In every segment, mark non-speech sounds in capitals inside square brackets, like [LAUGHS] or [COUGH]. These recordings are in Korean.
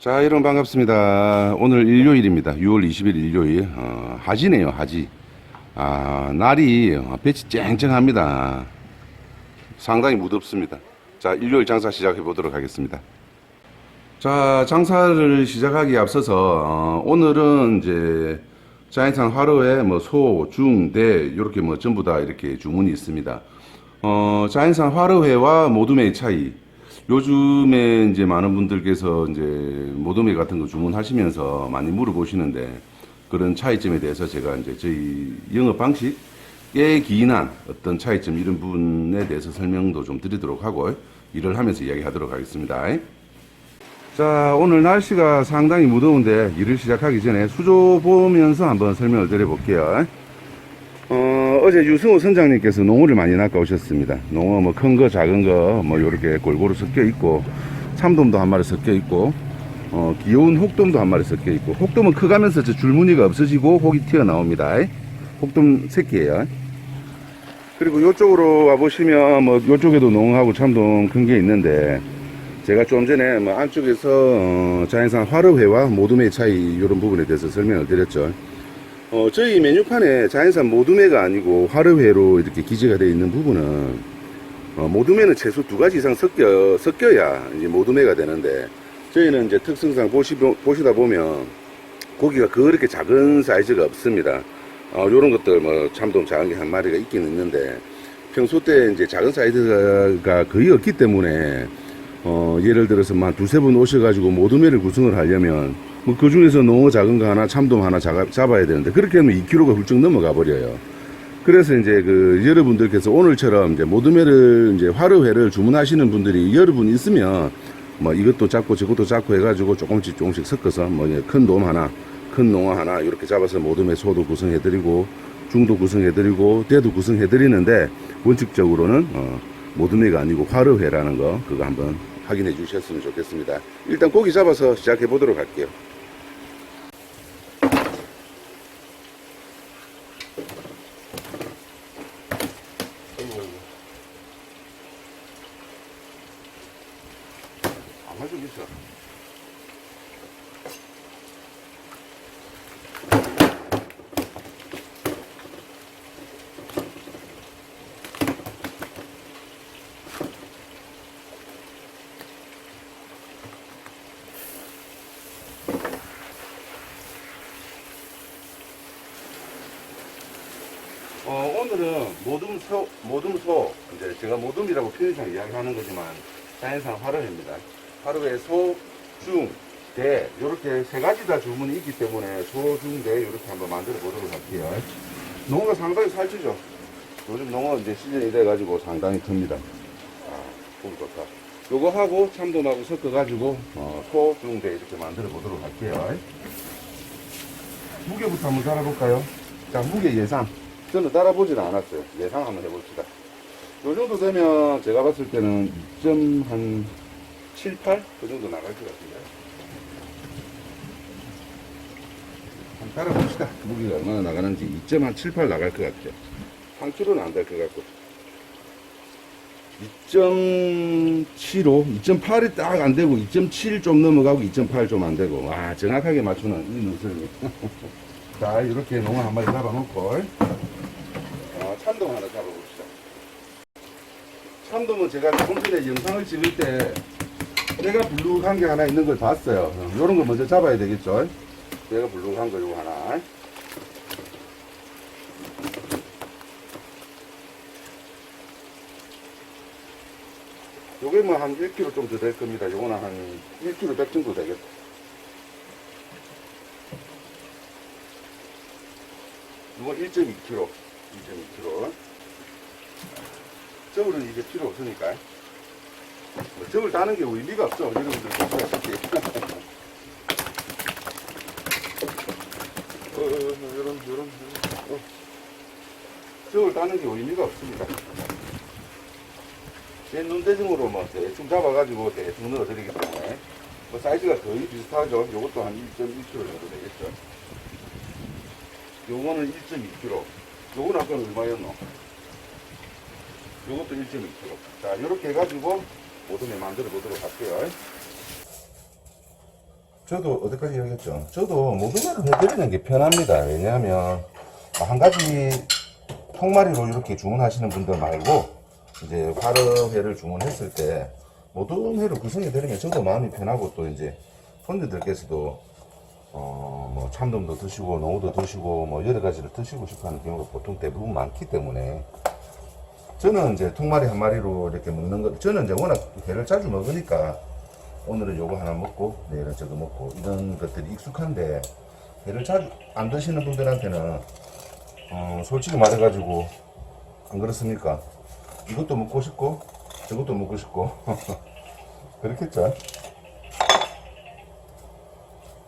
자, 여러분 반갑습니다. 오늘 일요일입니다. 6월 20일 일요일. 어, 하지네요, 하지. 아, 날이 어, 볕이 쨍쨍합니다. 상당히 무덥습니다. 자, 일요일 장사 시작해 보도록 하겠습니다. 자, 장사를 시작하기에 앞서서 어, 오늘은 이제 자연산 화로에 뭐 소, 중, 대 이렇게 뭐 전부 다 이렇게 주문이 있습니다. 어, 자연산 화로회와 모둠의 차이. 요즘에 이제 많은 분들께서 이제 모둠회 같은 거 주문하시면서 많이 물어보시는데 그런 차이점에 대해서 제가 이제 저희 영업 방식에 기인한 어떤 차이점 이런 부분에 대해서 설명도 좀 드리도록 하고 일을 하면서 이야기하도록 하겠습니다. 자, 오늘 날씨가 상당히 무더운데 일을 시작하기 전에 수조 보면서 한번 설명을 드려볼게요. 어, 어제 유승호 선장님께서 농어를 많이 낚아오셨습니다. 농어 뭐 큰 거, 작은 거, 뭐 요렇게 골고루 섞여 있고, 참돔도 한 마리 섞여 있고, 어, 귀여운 혹돔도 한 마리 섞여 있고, 혹돔은 커가면서 저 줄무늬가 없어지고 혹이 튀어나옵니다. 혹돔 새끼예요. 그리고 요쪽으로 와보시면 뭐 요쪽에도 농어하고 참돔 큰 게 있는데, 제가 좀 전에 뭐 안쪽에서 어, 자연산 화로회와 모둠의 차이 이런 부분에 대해서 설명을 드렸죠. 어, 저희 메뉴판에 자연산 모둠회가 아니고 화로회로 이렇게 기재가 되어 있는 부분은 어, 모둠회는 최소 두 가지 이상 섞여 섞여야 이제 모둠회가 되는데 저희는 이제 특성상 보시, 보시다 보면 고기가 그렇게 작은 사이즈가 없습니다. 어, 요런 것들 뭐 참돔 작은 게 한 마리가 있긴 있는데 평소 때 이제 작은 사이즈가 거의 없기 때문에 어, 예를 들어서 만 두세 분 오셔가지고 모둠회를 구성을 하려면 뭐 그 중에서 농어 작은 거 하나 참돔 하나 잡아, 잡아야 되는데 그렇게 하면 2kg가 훌쩍 넘어가 버려요. 그래서 이제 그 여러분들께서 오늘처럼 이제 모둠회를 이제 화로회를 주문하시는 분들이 여러분 있으면 뭐 이것도 잡고 저것도 잡고 해가지고 조금씩 조금씩 섞어서 뭐큰돔 하나 큰 농어 하나 이렇게 잡아서 모둠회 소도 구성해드리고 중도 구성해드리고 대도 구성해드리는데 원칙적으로는 어, 모둠회가 아니고 화로회라는 거 그거 한번 확인해 주셨으면 좋겠습니다. 일단 고기 잡아서 시작해 보도록 할게요. 있어. 어, 오늘은 모둠소, 모둠소, 이제 제가 모둠이라고 편의상 이야기하는 거지만 자연산 화로회입니다. 화로회 소, 중, 대, 요렇게 세 가지 다 주문이 있기 때문에 소, 중, 대, 요렇게 한번 만들어 보도록 할게요. 농어가 상당히 살찌죠. 요즘 농어 이제 시즌이 돼가지고 상당히 큽니다. 아, 좀 좋다. 요거 하고 참돔하고 섞어가지고, 어, 소, 중, 대 이렇게 만들어 보도록 할게요. 무게부터 한번 달아볼까요? 자, 무게 예상. 저는 따라보지는 않았어요. 예상 한번 해봅시다. 요 정도 되면 제가 봤을 때는 2.한 7, 8? 그 정도 나갈 것 같은데. 한번 따라봅시다. 무게가 얼마나 나가는지 2.한 7, 8 나갈 것 같죠. 3kg는 안 될 것 같고. 2.75, 2.8이 딱 안 되고 2.7 좀 넘어가고 2.8 좀 안 되고 와 정확하게 맞추는 이 눈썰미 [LAUGHS] 자 이렇게 농어 한 마리 잡아놓고 어, 참돔 하나 잡아봅시다 참돔은 제가 조금 전에 영상을 찍을 때 내가 불룩한 게 하나 있는 걸 봤어요 이런 거 먼저 잡아야 되겠죠 내가 불룩한 거 요거 하나 요게 뭐 한 1kg 좀더될 겁니다. 요거는 한 1kg 100 정도 되겠다. 요건 1.2kg. 2.2kg. 저울은 이게 필요 없으니까. 뭐 저울 따는 게 의미가 없죠. 여러분들 보시다시피. 어, 어, 어, 요런, 요런, 요런. 어. 따는 게 의미가 없습니다. 제 눈대중으로 뭐 대충 잡아가지고 대충 넣어드리기 때문에 뭐 사이즈가 거의 비슷하죠. 요것도 한 1.1kg 정도 되겠죠. 요거는 1.2kg. 요거는 아까 얼마였노? 요것도 1.2kg. 자, 요렇게 해가지고 모둠에 만들어 보도록 할게요. 저도 어디까지 얘기했죠? 저도 걸 해드리는 게 편합니다. 왜냐하면 한 가지 통마리로 이렇게 주문하시는 분들 말고 이제 화르회를 주문했을 때 모든 회를 구성해 드리면 저도 마음이 편하고 또 이제 손님들께서도 어, 뭐 참돔도 드시고 농어도 드시고 뭐 여러 가지를 드시고 싶어하는 경우가 보통 대부분 많기 때문에 저는 이제 통마리 한 마리로 이렇게 먹는 것 저는 이제 워낙 회를 자주 먹으니까 오늘은 요거 하나 먹고 내일은 저거 먹고 이런 것들이 익숙한데 회를 자주 안 드시는 분들한테는 어, 솔직히 말해가지고 안 그렇습니까? 이것도 먹고 싶고 저것도 먹고 싶고 [LAUGHS] 그렇겠죠?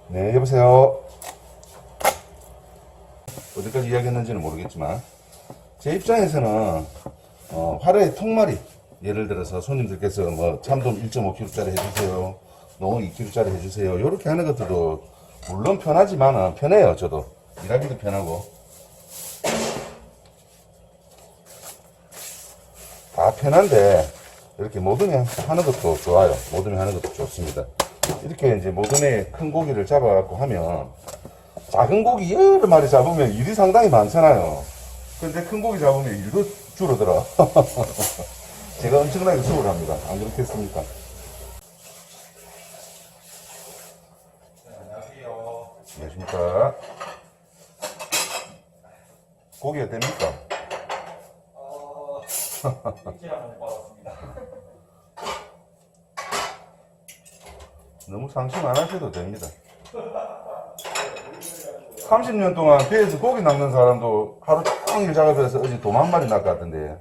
네 여보세요 어디까지 이야기했는지는 모르겠지만 제 입장에서는 어, 화로의 통마리 예를 들어서 손님들께서 뭐 참돔 1.5kg짜리 해주세요. 농어 2kg짜리 해주세요. 이렇게 하는 것들도 물론 편하지만은 편해요 저도. 일하기도 편하고. 다 편한데 이렇게 모둠에 하는 것도 좋아요. 모둠에 하는 것도 좋습니다. 이렇게 이제 모둠에 큰 고기를 잡아갖고 하면 작은 고기 여러 마리 잡으면 일이 상당히 많잖아요. 근데 큰 고기 잡으면 일도 줄어들어 [LAUGHS] 제가 엄청나게 수월합니다 안 그렇겠습니까 안녕하십니까 고기 어땠습니까? 일지랑 못 받았습니다. 너무 상심 안 하셔도 됩니다. 30년 동안 배에서 고기 낚는 사람도 하루 종일 작업해서 어제 돔한 마리 낚을 것 같은데.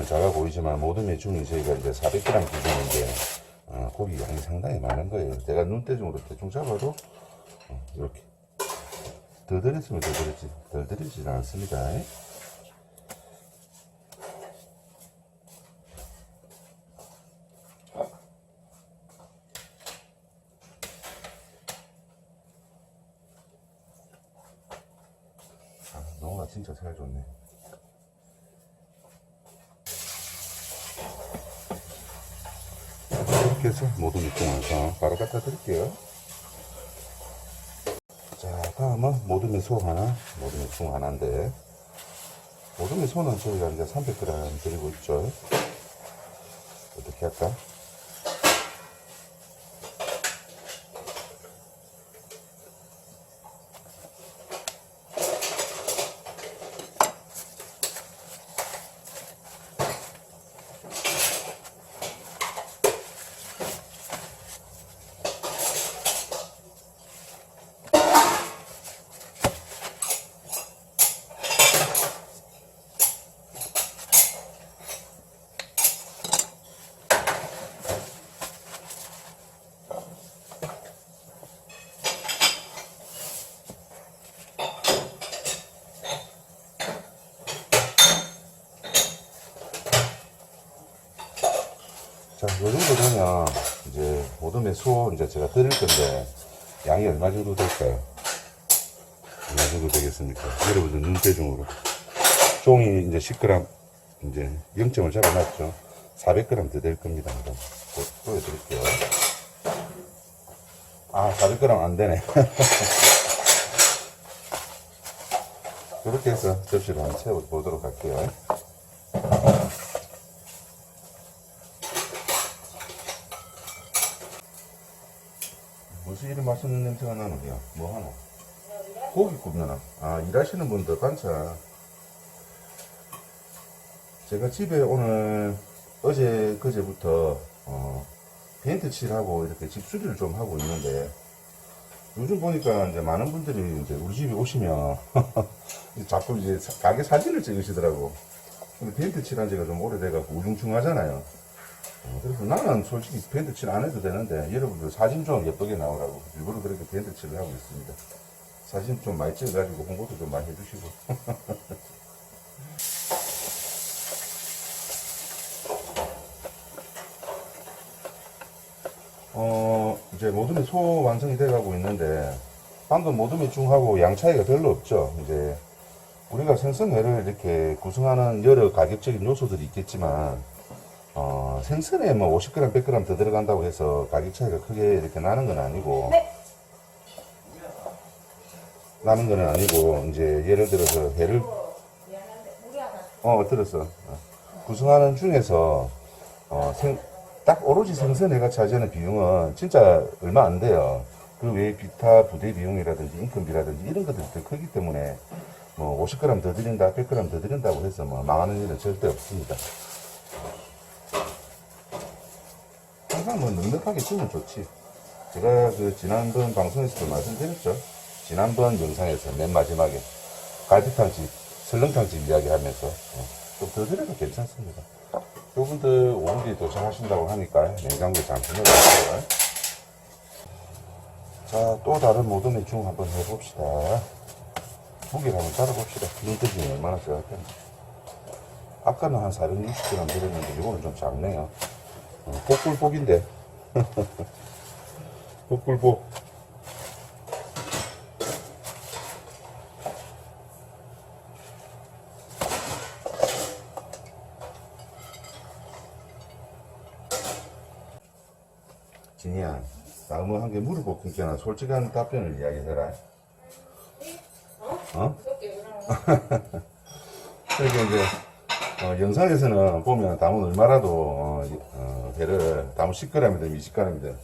고기는 작아 보이지만 모든 매중이 저희가 이제 400g 기준인데 어, 고기 양이 상당히 많은 거예요. 제가 눈대중으로 대충 잡아도 어, 이렇게 더 들였으면 더 들였지 덜 들이지는 않습니다. 아, 진짜 살 좋네. 해서 모든 육종 완성 바로 갖다 드릴게요. 자 다음은 모둠의 소 하나 모둠의 중 하나인데 모둠의 소는 저희가 이제 300g 드리고 있죠. 어떻게 할까 요 정도 되면 이제 모둠의 소 이제 제가 드릴 건데 양이 얼마 정도 될까요? 얼마 정도 되겠습니까? 여러분들 눈대중으로 종이 이제 10g 이제 0점을 잡아놨죠. 400g 더 될 겁니다. 보- 보여드릴게요. 아, 400g 안 되네. [LAUGHS] 이렇게 해서 접시를 한번 채워보도록 할게요. 무슨 이리 맛있는 냄새가 나는데요? 뭐 하노? 고기 굽느나? 아, 일하시는 분들 반찬. 제가 집에 오늘, 어제, 그제부터, 어, 페인트 칠하고 이렇게 집 수리를 좀 하고 있는데, 요즘 보니까 이제 많은 분들이 이제 우리 집에 오시면, [LAUGHS] 자꾸 이제 사- 가게 사진을 찍으시더라고. 근데 페인트 칠한 지가 좀 오래돼갖고 우중충하잖아요. 어, 그래서 나는 솔직히 밴드 칠 안 해도 되는데 여러분들 사진 좀 예쁘게 나오라고 일부러 그렇게 밴드 칠을 하고 있습니다. 사진 좀 많이 찍어가지고 홍보도 좀 많이 해주시고. [LAUGHS] 어, 이제 모둠이 소 완성이 돼가고 있는데, 방금 모둠이 중하고 양 차이가 별로 없죠. 이제, 우리가 생선회를 이렇게 구성하는 여러 가격적인 요소들이 있겠지만, 어, 생선에 뭐 50g, 100g 더 들어간다고 해서 가격 차이가 크게 이렇게 나는 건 아니고, 네. 나는 건 아니고, 이제 예를 들어서 회를, 어, 들었어. 어. 구성하는 중에서, 어, 생, 딱 오로지 생선회가 차지하는 비용은 진짜 얼마 안 돼요. 그 외에 기타 부대 비용이라든지 인건비라든지 이런 것들이 더 크기 때문에 뭐 50g 더 드린다, 100g 더 드린다고 해서 뭐 망하는 일은 절대 없습니다. 항상 뭐 넉넉하게 주면 좋지. 제가 그 지난번 방송에서도 말씀드렸죠. 지난번 영상에서 맨 마지막에 갈비탕집, 설렁탕집 이야기 하면서 좀 더 드려도 괜찮습니다. 요분들 오후 뒤에 도착하신다고 하니까 냉장고에 잠시 넣어주세요. 자, 또 다른 모둠의 중 한번 해봅시다. 무게를 한번 잡아봅시다. 눈뜨기는 얼마나 들어갈까요? 아까는 한 460g 들었는데 이거는 좀 작네요. 어, 복불복인데. [LAUGHS] 복불복. 진이야, 다음은 한 개 물어볼 테니까 솔직한 답변을 이야기해라. 어? [LAUGHS] 그러니까 이제 어, 영상에서는 보면 담은 얼마라도 어, 배를 담은 10g이든 20g이든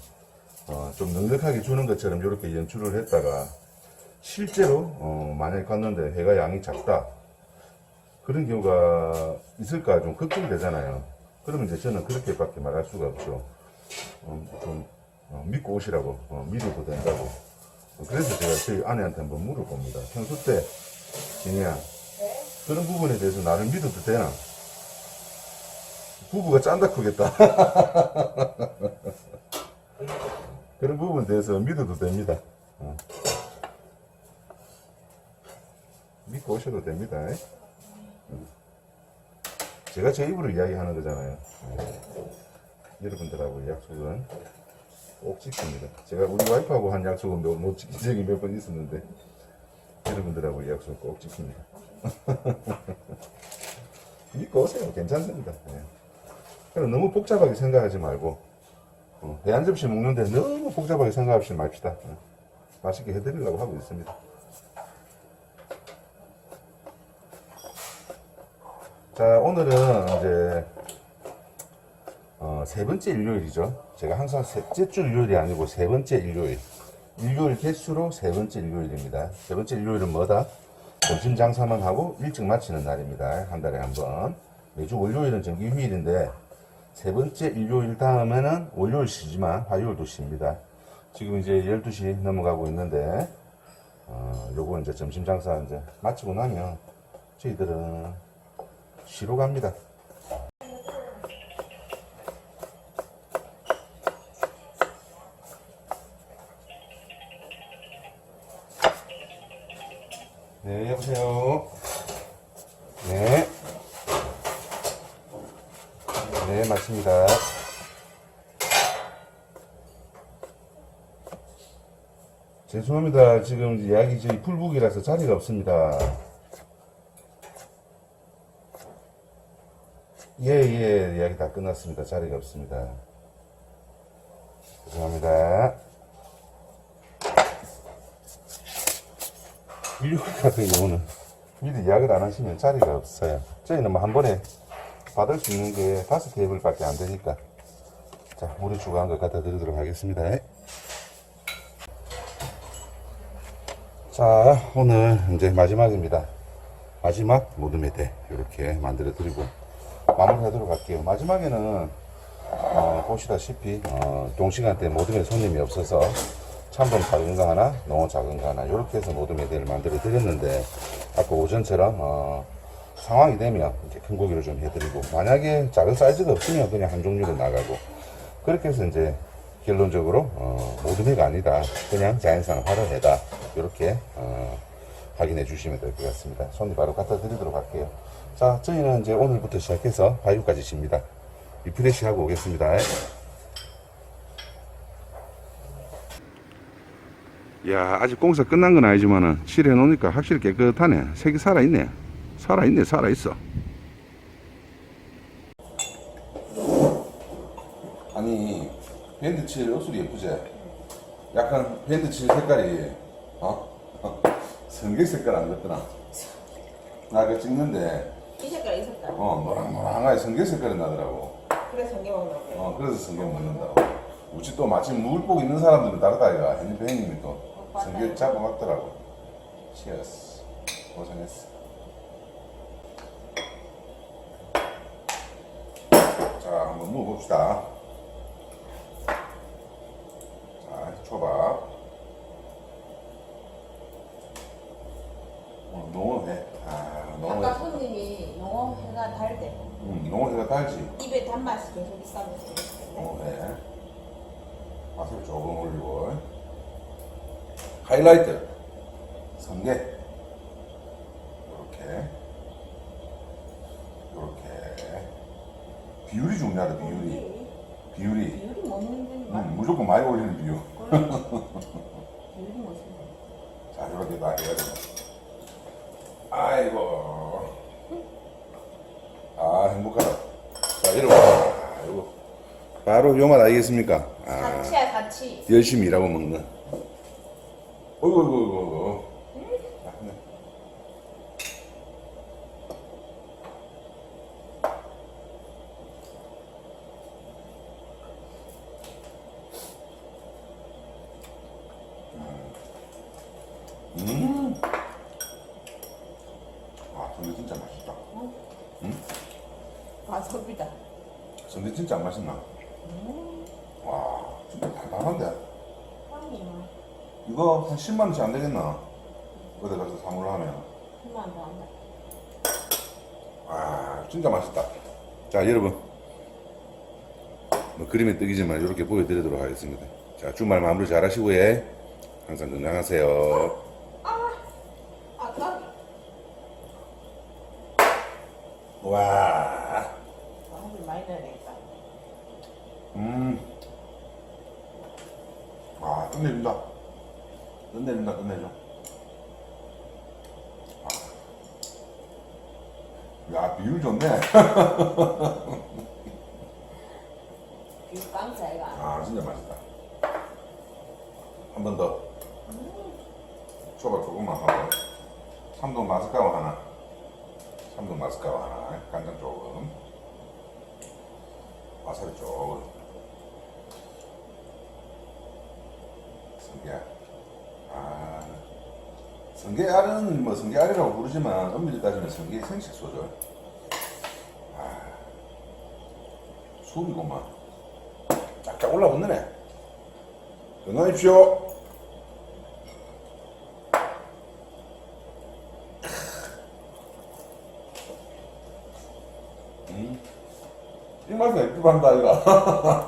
어, 좀 넉넉하게 주는 것처럼 이렇게 연출을 했다가 실제로 어, 만약에 갔는데 회가 양이 작다 그런 경우가 있을까 좀 걱정이 되잖아요. 그러면 이제 저는 그렇게밖에 말할 수가 없죠. 어, 좀 어, 믿고 오시라고 어, 믿어도 된다고. 어, 그래서 제가 저희 아내한테 한번 물어봅니다. 평소 때 진이야 그런 부분에 대해서 나를 믿어도 되나? 부부가 짠다 크겠다. [LAUGHS] 그런 부분에 대해서 믿어도 됩니다. 어. 믿고 오셔도 됩니다. 음. 제가 제 입으로 이야기하는 거잖아요. 어. 여러분들하고 약속은 꼭 지킵니다. 제가 우리 와이프하고 한 약속은 몇- 못 지킨 적이 몇 번 있었는데 여러분들하고 약속 꼭 지킵니다. [LAUGHS] 믿고 오세요. 괜찮습니다. 예. 그럼 너무 복잡하게 생각하지 말고 어, 배한 접시 먹는데 너무 복잡하게 생각하지 맙시다. 어. 맛있게 해드리려고 하고 있습니다. 자 오늘은 이제 어, 세 번째 일요일이죠. 제가 항상 셋째 주 일요일이 아니고 세 번째 일요일. 일요일 개수로 세 번째 일요일입니다. 세 번째 일요일은 뭐다? 점심 장사만 하고 일찍 마치는 날입니다. 한 달에 한 번. 매주 월요일은 정기 휴일인데 세 번째 일요일 다음에는 월요일 쉬지만 화요일도 쉽니다. 지금 이제 12시 넘어가고 있는데 어, 요거 이제 점심 장사 이제 마치고 나면 저희들은 쉬러 갑니다. 네, 여보세요. 네. 네, 맞습니다. 죄송합니다. 지금 예약이 저희 풀북이라서 자리가 없습니다. 예, 예, 예약이 다 끝났습니다. 자리가 없습니다. 죄송합니다. 일요일 같은 경우는 미리 예약을 안 하시면 자리가 없어요. 저희는 뭐 한 번에 받을 수 있는 게 다섯 테이블밖에 안 되니까. 자, 물에 추가한 것 갖다 드리도록 하겠습니다. 자, 오늘 이제 마지막입니다. 마지막 모둠의 대 이렇게 만들어 드리고 마무리 하도록 할게요. 마지막에는 어, 보시다시피 어, 동시간대 모둠에 손님이 없어서 참돔 작은 거 하나, 농어 작은 거 하나 이렇게 해서 모둠의 대를 만들어 드렸는데 아까 오전처럼 어, 상황이 되면 이제 큰 고기를 좀 해드리고 만약에 작은 사이즈가 없으면 그냥 한 종류로 나가고 그렇게 해서 이제 결론적으로 어, 모든 회가 아니다. 그냥 자연산 활어회다. 이렇게 어, 확인해 주시면 될 것 같습니다. 손님 바로 갖다 드리도록 할게요. 자 저희는 이제 오늘부터 시작해서 바이오까지 집니다. 리프레시 하고 오겠습니다. 야 아직 공사 끝난 건 아니지만은 칠해 놓으니까 확실히 깨끗하네. 색이 살아있네 살아있네 살아있어. 아니 밴드 칠 옷술이 예쁘지? 약간 밴드 칠 색깔이 어? 성게 색깔 안 같더나 나그 찍는데 이 색깔 이 색깔. 어 노랑노랑하게 성게 색깔이 나더라고. 그래서 전개 먹는 거. 어 그래서 성게 먹는다고. 우리 또 마침 물복 있는 사람들은 다르다 이가. 현지 배님이 또. 성게 잡아먹더라고. 치어스 고생했어 자 한번 먹어봅시다. 자 초밥 어, 농어회 아 아까 농어회 손님이 영어 해가 달대. 음, 농어회가 달지. 입에 단맛이 계속 있으면서. 어, 네. 맛을 조금 올리고. 하이라이트. 성게. 이렇게. 이렇게 비율이 중요하다 비율이 비율이 비율이 데는 음, 무조건 많이 올리는 비율 비율이 멋있네. 자 이렇게 다 해가지고 아이고 아 행복하다 자 이러고 아, 이거 바로 요 맛 아니겠습니까 아. 사치야 사치. 열심히 일하고 먹는. 어이구, 어이구, 어이구. 자, 네. 음. 아, 성게 진짜 맛있다. 과섭이다. 성게 진짜 안 맛있나? 와, 진짜 달달한데? 이거 한 10만 원치 안 되겠나? 어디 가서 사물로 하면. 힘만 더 한다. 아, 진짜 맛있다. 자, 여러분. 뭐 그림에 뜨기지만 이렇게 보여드리도록 하겠습니다. 자, 주말 마무리 잘 하시고, 예. 항상 건강하세요. 아까 와, 한줄 많이 넣어야 되겠다. 음. 아, 끝내준다. 끝내준다, 끝내줘. 아. 야, 비율 좋네. [LAUGHS] 비율 깡자 이가. 아 진짜 맛있다 한 번 더 초밥 조금만 하고 삼동 마스카오 하나 삼동 마스카오 하나 간장 조금 와사비 조금 성게 아 성게알은 뭐 성게알이라고 부르지만 엄밀히 따지면 성게 생식 소죠 아 수비고만 쫙쫙 올라붙네. 건강하십시오. 般だよ。